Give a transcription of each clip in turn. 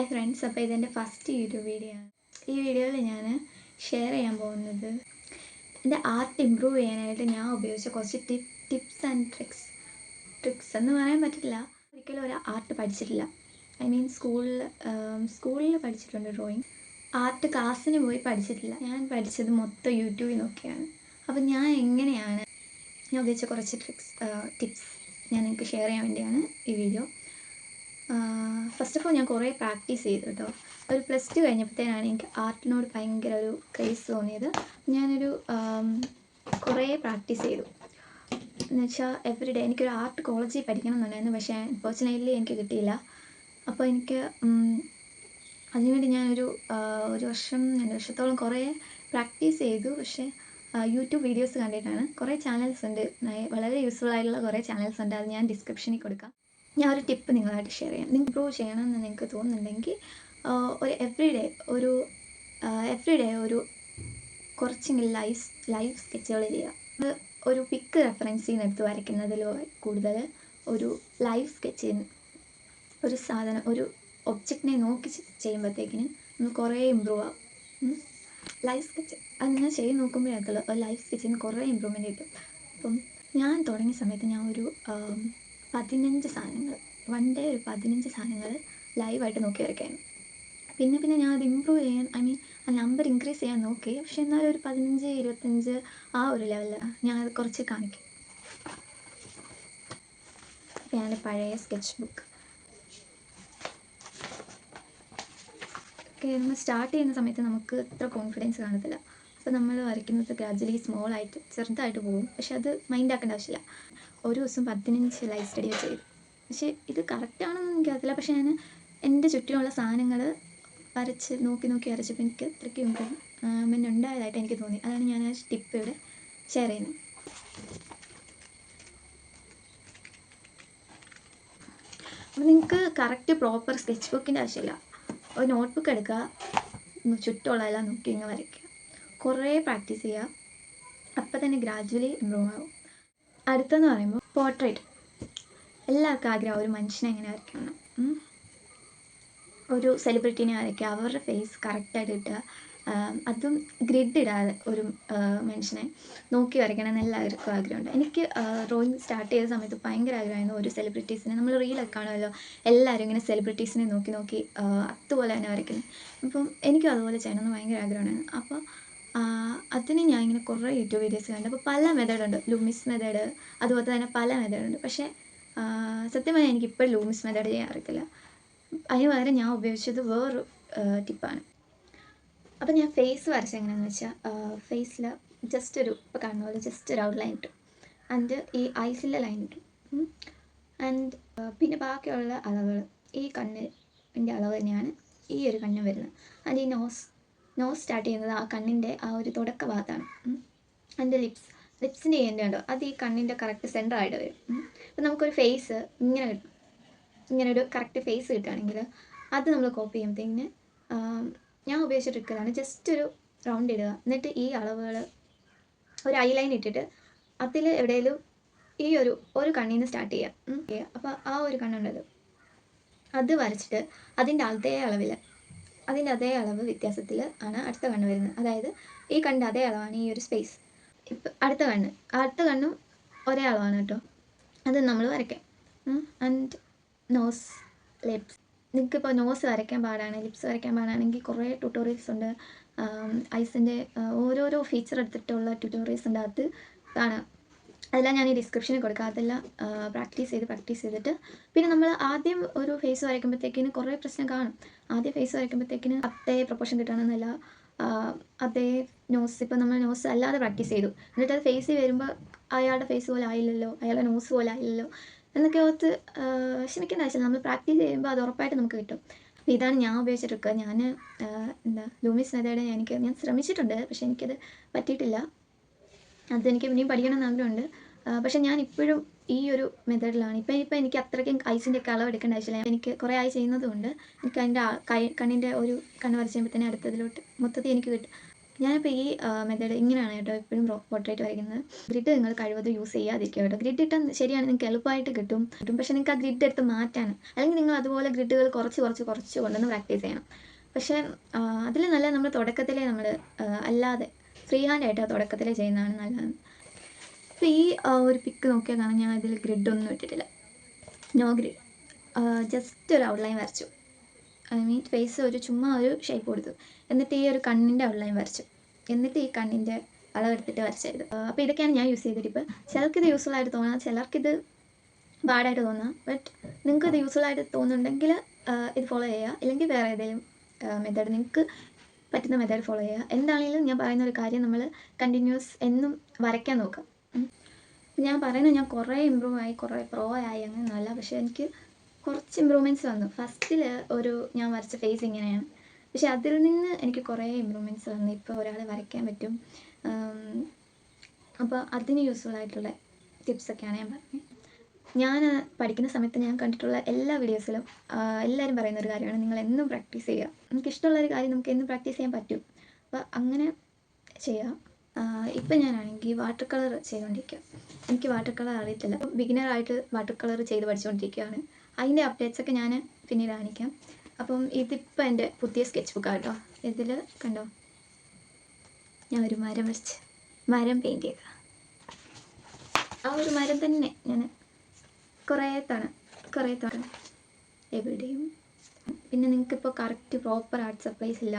Hi friends അപ്പോൾ ഇതെന്റെ first YouTube video ആണ്. ഈ വീഡിയോയിൽ ഞാൻ ഷെയർ ചെയ്യാൻ പോകുന്നത് എന്റെ ആർട്ട് ഇമ്പ്രൂവ് ചെയ്യാനായിട്ട് ഞാൻ ഉപയോഗിച്ച കുറച്ച് tip tips and tricks. Tricks എന്ന് പറയാൻ പറ്റില്ല. ഒരിക്കലും ഒരു ആർട്ട് പഠിച്ചിട്ടില്ല. ഐ മീൻ സ്കൂളിൽ സ്കൂളിൽ പഠിച്ചിട്ടുണ്ട് ഡ്രോയിങ്. ആർട്ട് ക്ലാസ്സിന് പോയി പഠിച്ചിട്ടില്ല. ഞാൻ പഠിച്ചത് മൊത്തം യൂട്യൂബിൽ നോക്കിയാണ്. അപ്പോൾ ഞാൻ എങ്ങനെയാണ് ഞാൻ ഉപയോഗിച്ച കുറച്ച് ട്രിക്സ് ടിപ്സ് ഞാൻ നിങ്ങൾക്ക് ഷെയർ ചെയ്യാൻ വേണ്ടിയാണ് ഈ വീഡിയോ. ഫസ്റ്റ് ഓഫ് ഓൾ ഞാൻ കുറേ പ്രാക്ടീസ് ചെയ്തു കേട്ടോ ഒരു പ്ലസ് ടു കഴിഞ്ഞപ്പോഴത്തേനാണ് എനിക്ക് ആർട്ടിനോട് ഭയങ്കര ഒരു ക്രേസ് തോന്നിയത്. ഞാനൊരു കുറേ പ്രാക്ടീസ് ചെയ്തു. എന്ന് വെച്ചാൽ എവറി ഡേ എനിക്കൊരു ആർട്ട് കോളേജിൽ പഠിക്കണം എന്നുണ്ടായിരുന്നു പക്ഷേ അൺഫോർച്ചുനേറ്റ്ലി എനിക്ക് കിട്ടിയില്ല. അപ്പോൾ എനിക്ക് അതിനുവേണ്ടി ഞാനൊരു ഒരു വർഷം രണ്ട് വർഷത്തോളം കുറേ പ്രാക്ടീസ് ചെയ്തു. പക്ഷേ യൂട്യൂബ് വീഡിയോസ് കണ്ടിട്ടാണ്. കുറേ ചാനൽസ് ഉണ്ട്. വളരെ യൂസ്ഫുൾ ആയിട്ടുള്ള കുറേ ചാനൽസ് ഉണ്ട്. അത് ഞാൻ ഡിസ്ക്രിപ്ഷനിൽ കൊടുക്കാം. ഞാൻ ഒരു ടിപ്പ് നിങ്ങളായിട്ട് ഷെയർ ചെയ്യാം. നിങ്ങൾ ഇമ്പ്രൂവ് ചെയ്യണമെന്ന് നിങ്ങൾക്ക് തോന്നുന്നുണ്ടെങ്കിൽ ഒരു എവ്രി ഡേ ഒരു എവ്രി ഡേ ഒരു കുറച്ചെങ്കിലും ലൈഫ് ലൈഫ് സ്കെച്ചുകൾ ചെയ്യുക. ഒരു പിക്ക് റെഫറൻസ് ചെയ്യുന്ന എടുത്ത് വരയ്ക്കുന്നതിലോ കൂടുതൽ ഒരു ലൈഫ് സ്കെച്ച് ഒരു സാധനം ഒരു ഒബ്ജക്റ്റിനെ നോക്കി ചെയ്യുമ്പോഴത്തേക്കിന് നമ്മൾ കുറേ ഇമ്പ്രൂവ് ആവും. ലൈഫ് സ്കെച്ച് അത് നിങ്ങൾ ചെയ്ത് നോക്കുമ്പോഴേക്കുള്ള ലൈഫ് സ്കെച്ചിന് കുറേ ഇമ്പ്രൂവ്മെന്റ് കിട്ടും. അപ്പം ഞാൻ തുടങ്ങിയ സമയത്ത് ഞാൻ ഒരു പതിനഞ്ച് സാധനങ്ങൾ വൺ ഡേ ഒരു പതിനഞ്ച് സാധനങ്ങൾ ലൈവായിട്ട് നോക്കി വരയ്ക്കായിരുന്നു പിന്നെ പിന്നെ ഞാൻ അത് ഇമ്പ്രൂവ് ചെയ്യാൻ ഐ മീൻ ആ നമ്പർ ഇൻക്രീസ് ചെയ്യാൻ നോക്കി. പക്ഷെ എന്നാലും ഒരു പതിനഞ്ച് ഇരുപത്തഞ്ച് ആ ഒരു ലെവലിൽ അത് കുറച്ച് കാണിക്കും. ഞാൻ പഴയ സ്കെച്ച് ബുക്ക് ഒക്കെ നമ്മൾ സ്റ്റാർട്ട് ചെയ്യുന്ന സമയത്ത് നമുക്ക് ഇത്ര കോൺഫിഡൻസ് കാണത്തില്ല. അപ്പോൾ നമ്മൾ വരയ്ക്കുന്നത് ഗ്രാജുവലി സ്മോൾ ആയിട്ട് ചെറുതായിട്ട് പോകും പക്ഷെ അത് മൈൻഡ് ആക്കേണ്ട ആവശ്യമില്ല. ഒരു ദിവസം പതിനഞ്ച് ലൈവ് സ്റ്റഡി ചെയ്തു. പക്ഷേ ഇത് കറക്റ്റാണെന്ന് എനിക്കറിയത്തില്ല പക്ഷേ ഞാൻ എന്റെ ചുറ്റുമുള്ള സാധനങ്ങൾ വരച്ച് നോക്കി നോക്കി വരച്ചപ്പോൾ എനിക്ക് അത്രയ്ക്ക് ഇമ്പ്രൂവ്മെന്റ് ഉണ്ടായതായിട്ട് എനിക്ക് തോന്നി. അതാണ് ഞാൻ ആ ടിപ്പ് ഇവിടെ ഷെയർ ചെയ്യുന്നത്. അപ്പോൾ നിങ്ങൾക്ക് കറക്റ്റ് പ്രോപ്പർ സ്കെച്ച് ബുക്കിന്റെ ആവശ്യമില്ല. ഒരു നോട്ട് ബുക്ക് എടുക്കുക ചുറ്റുമുള്ള ചുറ്റുമുള്ളതെല്ലാം നോക്കി ഇങ്ങനെ വരയ്ക്കുക. കുറേ പ്രാക്ടീസ് ചെയ്യുക. അപ്പം തന്നെ ഗ്രാജുവലി ഇമ്പ്രൂവ് ആകും അടുത്തെന്ന് പറയുമ്പോൾ പോർട്രേറ്റ് എല്ലാവർക്കും ആഗ്രഹം ഒരു മനുഷ്യനെ എങ്ങനെ വരയ്ക്കണം ഒരു സെലിബ്രിറ്റീനെ വരയ്ക്കുക അവരുടെ ഫേസ് കറക്റ്റായിട്ട് കിട്ടുക ആം, അതും ഗ്രിഡ് ഇടാതെ ഒരു മനുഷ്യനെ നോക്കി വരയ്ക്കണം എന്ന് എല്ലാവർക്കും ആഗ്രഹമുണ്ട്. എനിക്ക് ഡ്രോയിങ് സ്റ്റാർട്ട് ചെയ്ത സമയത്ത് ഭയങ്കര ആഗ്രഹമായിരുന്നു ഒരു സെലിബ്രിറ്റീസിനെ നമ്മൾ റീലൊക്കെ കാണുമല്ലോ എല്ലാവരും ഇങ്ങനെ സെലിബ്രിറ്റീസിനെ നോക്കി നോക്കി അതുപോലെ തന്നെ വരയ്ക്കുന്നത്. അപ്പം എനിക്കും അതുപോലെ ചെയ്യണമെന്ന് ഭയങ്കര ആഗ്രഹമാണ് അപ്പോൾ അതിന് ഞാൻ ഇങ്ങനെ കുറേ യൂട്യൂബ് വീഡിയോസ് കണ്ടു. അപ്പോൾ പല മെത്തേഡുണ്ട് ലൂമിസ് മെത്തേഡ് അതുപോലെ തന്നെ പല മെത്തേഡുണ്ട് പക്ഷേ സത്യം പറഞ്ഞാൽ എനിക്ക് ഇപ്പോഴും ലൂമിസ് മെത്തേഡ് ചെയ്യാൻ അറിയത്തില്ല. അതിന് പകരം ഞാൻ ഉപയോഗിച്ചത് വേറൊരു ടിപ്പാണ് അപ്പോൾ ഞാൻ ഫേസ് വരച്ച എങ്ങനെയാണെന്ന് വെച്ചാൽ ഫേസിൽ ജസ്റ്റ് ഒരു ഇപ്പോൾ കാണുന്ന പോലെ ജസ്റ്റ് ഒരു ഔട്ട് ലൈൻ ഇട്ടു. ആൻഡ് ഈ ഐസിലെ ലൈൻ ഇട്ടു. ആൻഡ് പിന്നെ ബാക്കിയുള്ള അളവുകൾ ഈ കണ്ണിന്റെ അളവ് തന്നെയാണ് ഈ ഒരു കണ്ണ് വരുന്നത്. ആൻഡ് ഈ നോസ് നോസ് സ്റ്റാർട്ട് ചെയ്യുന്നത് ആ കണ്ണിന്റെ ആ ഒരു തുടക്ക ഭാഗത്താണ്. അതിന്റെ ലിപ്സ് ലിപ്സിന്റെ ഏന്റെ ഉണ്ടോ അത് ഈ കണ്ണിന്റെ കറക്റ്റ് സെന്റർ ആയിട്ട് വരും. അപ്പം നമുക്കൊരു ഫേസ് ഇങ്ങനെ കിട്ടും. ഇങ്ങനെ ഒരു കറക്റ്റ് ഫേസ് കിട്ടുകയാണെങ്കിൽ അത് നമ്മൾ കോപ്പി ചെയ്യുമ്പോഴത്തേക്കിന് ഞാൻ ഉപയോഗിച്ച ട്രിക്കലാണ് ജസ്റ്റ് ഒരു റൗണ്ട് ഇടുക. എന്നിട്ട് ഈ അളവുകൾ ഒരു ഐ ലൈൻ ഇട്ടിട്ട് അതിൽ എവിടെയെങ്കിലും ഈ ഒരു ഒരു കണ്ണിൽ നിന്ന് സ്റ്റാർട്ട് ചെയ്യുക അപ്പോൾ ആ ഒരു കണ്ണുണ്ടല്ലോ അത് വരച്ചിട്ട് അതിന്റെ അതേ അളവിൽ അതിന്റെ അതേ അളവ് വ്യത്യാസത്തിൽ ആണ് അടുത്ത കണ്ണ് വരുന്നത്. അതായത് ഈ കണ്ണിന്റെ അതേ അളവാണ് ഈ ഒരു സ്പേസ് ഇപ്പം അടുത്ത കണ്ണ്. അടുത്ത കണ്ണും ഒരേ അളവാണ് കേട്ടോ. അത് നമ്മൾ വരയ്ക്കാം. ആൻഡ് നോസ് ലിപ്സ് നിങ്ങൾക്കിപ്പോൾ നോസ് വരയ്ക്കാൻ പാടാണ് ലിപ്സ് വരയ്ക്കാൻ പാടാണെങ്കിൽ കുറേ ട്യൂട്ടോറിയൽസ് ഉണ്ട്. ഐസിന്റെ ഓരോരോ ഫീച്ചർ എടുത്തിട്ടുള്ള ട്യൂട്ടോറിയൽസ് ഉണ്ട്. അത് കാണാം. അതെല്ലാം ഞാൻ ഈ ഡിസ്ക്രിപ്ഷനിൽ കൊടുക്കാം. അതെല്ലാം പ്രാക്ടീസ് ചെയ്ത് പ്രാക്ടീസ് ചെയ്തിട്ട് പിന്നെ നമ്മൾ ആദ്യം ഒരു ഫേസ് വരയ്ക്കുമ്പോഴത്തേക്കിന് കുറേ പ്രശ്നം കാണും. ആദ്യം ഫേസ് വരയ്ക്കുമ്പോഴത്തേക്കിന് അതേ പ്രൊപ്പോർഷൻ കിട്ടണമെന്നല്ല. അതേ നോസ് ഇപ്പം നമ്മൾ നോസ് അല്ലാതെ പ്രാക്ടീസ് ചെയ്തു. എന്നിട്ട് അത് ഫേസ് വരുമ്പോൾ അയാളുടെ ഫേസ് പോലെ ആയില്ലല്ലോ അയാളുടെ നോസ് പോലെ ആയില്ലല്ലോ എന്നൊക്കെ ഓർത്ത് ക്ഷമിക്കേണ്ട ആവശ്യമില്ല. നമ്മൾ പ്രാക്ടീസ് ചെയ്യുമ്പോൾ അത് ഉറപ്പായിട്ട് നമുക്ക് കിട്ടും. അപ്പോൾ ഇതാണ് ഞാൻ ഉപയോഗിച്ച ഞാൻ എന്താ ലൂമിസ് മെതേഡ് എനിക്ക് ഞാൻ ശ്രമിച്ചിട്ടുണ്ട്. പക്ഷേ എനിക്കത് പറ്റിയിട്ടില്ല. അതെനിക്ക് പിന്നെയും പഠിക്കണം എന്ന് ആഗ്രഹമുണ്ട് പക്ഷെ ഞാൻ ഇപ്പോഴും ഈ ഒരു മെത്തേഡിലാണ് ഇപ്പം ഇപ്പം എനിക്ക് അത്രയ്ക്കും ഐസിന്റെ ഒക്കെ അളവ് എടുക്കേണ്ട ആവശ്യമില്ല. എനിക്ക് കുറേ ആയി ചെയ്യുന്നതുകൊണ്ട് എനിക്ക് അതിന്റെ കൈ കണ്ണിന്റെ ഒരു കണ്ണ് വരച്ച് കഴിയുമ്പോൾ തന്നെ അടുത്തതിലോട്ട് മൊത്തത്തിൽ എനിക്ക് കിട്ടും. ഞാനിപ്പോൾ ഈ മെത്തേഡ് ഇങ്ങനെയാണ് കേട്ടോ എപ്പോഴും പോർട്രേറ്റ് വരയ്ക്കുന്നത്. ഗ്രിഡ് നിങ്ങൾ കഴിവതും യൂസ് ചെയ്യാതിരിക്കുക കേട്ടോ. ഗ്രിഡ് ഇട്ടാൽ ശരിയാണ് നിങ്ങൾക്ക് എളുപ്പമായിട്ട് കിട്ടും. കിട്ടും. പക്ഷേ നിങ്ങൾക്ക് ആ ഗ്രിഡ് എടുത്ത് മാറ്റാൻ അല്ലെങ്കിൽ നിങ്ങൾ അതുപോലെ ഗ്രിഡുകൾ കുറച്ച് കുറച്ച് കുറച്ച് കൊണ്ടുവന്ന് പ്രാക്ടീസ് ചെയ്യണം. പക്ഷേ അതിൽ നല്ല നമ്മൾ തുടക്കത്തിലേ നമ്മൾ അല്ലാതെ ഫ്രീ ഹാൻഡ് ആയിട്ട് തുടക്കത്തിൽ ചെയ്യുന്നതാണ് നല്ലത് അപ്പോൾ ഈ ഒരു പിക്ക് നോക്കിയാൽ കാണാം. ഞാൻ ഇതിൽ ഗ്രിഡൊന്നും ഇട്ടിട്ടില്ല. നോ ഗ്രിഡ് ജസ്റ്റ് ഒരു ഔട്ട്ലൈൻ വരച്ചു. ഐ മീൻ ഫേസ് ഒരു ചുമ്മാ ഒരു ഷേപ്പ് കൊടുത്തു. എന്നിട്ട് ഈ ഒരു കണ്ണിന്റെ ഔട്ട്ലൈൻ വരച്ചു. എന്നിട്ട് ഈ കണ്ണിന്റെ അളവെടുത്തിട്ട് വരച്ചത് അപ്പോൾ ഇതൊക്കെയാണ് ഞാൻ യൂസ് ചെയ്തിട്ട് ഇപ്പോൾ ചിലർക്കിത് യൂസ്ഫുൾ ആയിട്ട് തോന്നാം. ചിലർക്കിത് ബാഡായിട്ട് തോന്നാം. ബട്ട് നിങ്ങൾക്ക് ഇത് യൂസ്ഫുൾ ആയിട്ട് തോന്നുന്നുണ്ടെങ്കിൽ ഇത് ഫോളോ ചെയ്യുക. ഇല്ലെങ്കിൽ വേറെ ഏതെങ്കിലും മെത്തേഡ് നിങ്ങൾക്ക് പറ്റുന്ന മെത്തേഡ് ഫോളോ ചെയ്യുക. എന്താണെങ്കിലും ഞാൻ പറയുന്ന ഒരു കാര്യം നമ്മൾ കണ്ടിന്യൂസ് എന്നും വരയ്ക്കാൻ നോക്കുക. ഞാൻ പറയുന്നത് ഞാൻ കുറേ ഇമ്പ്രൂവ് ആയി കുറേ പ്രോ ആയി അങ്ങനെയൊന്നുമല്ല. പക്ഷേ എനിക്ക് കുറച്ച് ഇമ്പ്രൂവ്മെന്റ്സ് വന്നു. ഫസ്റ്റിൽ ഒരു ഞാൻ വരച്ച ഫേസ് ഇങ്ങനെയാണ്. പക്ഷെ അതിൽ നിന്ന് എനിക്ക് കുറേ ഇമ്പ്രൂവ്മെന്റ്സ് വന്നു. ഇപ്പോൾ ഒരാളെ വരയ്ക്കാൻ പറ്റും. അപ്പോൾ അതിന് യൂസ്ഫുൾ ആയിട്ടുള്ള ടിപ്സൊക്കെയാണ് ഞാൻ പറഞ്ഞത്. ഞാൻ പഠിക്കുന്ന സമയത്ത് ഞാൻ കണ്ടിട്ടുള്ള എല്ലാ വീഡിയോസിലും എല്ലാവരും പറയുന്ന ഒരു കാര്യമാണ് നിങ്ങൾ എന്നും പ്രാക്ടീസ് ചെയ്യുക. നമുക്ക് ഇഷ്ടമുള്ള ഒരു കാര്യം നമുക്ക് എന്നും പ്രാക്ടീസ് ചെയ്യാൻ പറ്റും. അപ്പോൾ അങ്ങനെ ചെയ്യുക ഇപ്പം ഞാനാണെങ്കിൽ വാട്ടർ കളർ ചെയ്തുകൊണ്ടിരിക്കുക എനിക്ക് വാട്ടർ കളർ അറിയത്തില്ല. ബിഗിനറായിട്ട് വാട്ടർ കളർ ചെയ്ത് പഠിച്ചുകൊണ്ടിരിക്കുകയാണ് അതിന്റെ അപ്ഡേറ്റ്സ് ഒക്കെ ഞാൻ പിന്നീട് കാണിക്കാം. അപ്പം ഇതിപ്പോൾ എന്റെ പുതിയ സ്കെച്ച് ബുക്കാണ് കേട്ടോ ഇതിൽ കണ്ടോ? ഞാൻ ഒരു മരം വരച്ച് മരം പെയിന്റ് ചെയ്ത ആ ഒരു മരം തന്നെ ഞാൻ കുറേ തവണ കുറേ തവണ എവിടെയും. പിന്നെ നിങ്ങൾക്കിപ്പോൾ കറക്റ്റ് പ്രോപ്പർ ആർട്ട് സപ്ലൈസ് ഇല്ല.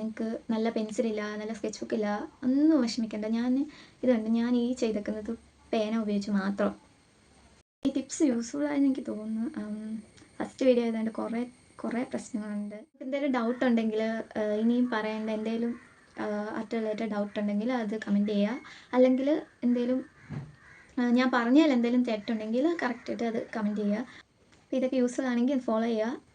നിങ്ങൾക്ക് നല്ല പെൻസിൽ ഇല്ല നല്ല സ്കെച്ച് ബുക്ക് ഇല്ല ഒന്നും വിഷമിക്കേണ്ട. ഞാൻ ഇതുണ്ട് ഞാൻ ഈ ചെയ്തേക്കുന്നത് പേന ഉപയോഗിച്ച് മാത്രം. ഈ ടിപ്സ് യൂസ്ഫുൾ ആയെന്ന് എനിക്ക് തോന്നുന്നു. ഫസ്റ്റ് വീഡിയോ ആയതുകൊണ്ട് കുറേ കുറേ പ്രശ്നങ്ങളുണ്ട്. എന്തെങ്കിലും ഡൗട്ട് ഉണ്ടെങ്കിൽ ഇനിയും പറയേണ്ട. എന്തെങ്കിലും ആർട്ട് റിലേറ്റഡ് ഡൗട്ട് ഉണ്ടെങ്കിൽ അത് കമന്റ് ചെയ്യുക അല്ലെങ്കിൽ എന്തെങ്കിലും ഞാൻ പറഞ്ഞതിൽ എന്തെങ്കിലും തെറ്റുണ്ടെങ്കിൽ കറക്റ്റായിട്ട് അത് കമന്റ് ചെയ്യുക. ഇതൊക്കെ യൂസ്ഫുൾ ആണെങ്കിൽ ഫോളോ ചെയ്യുക.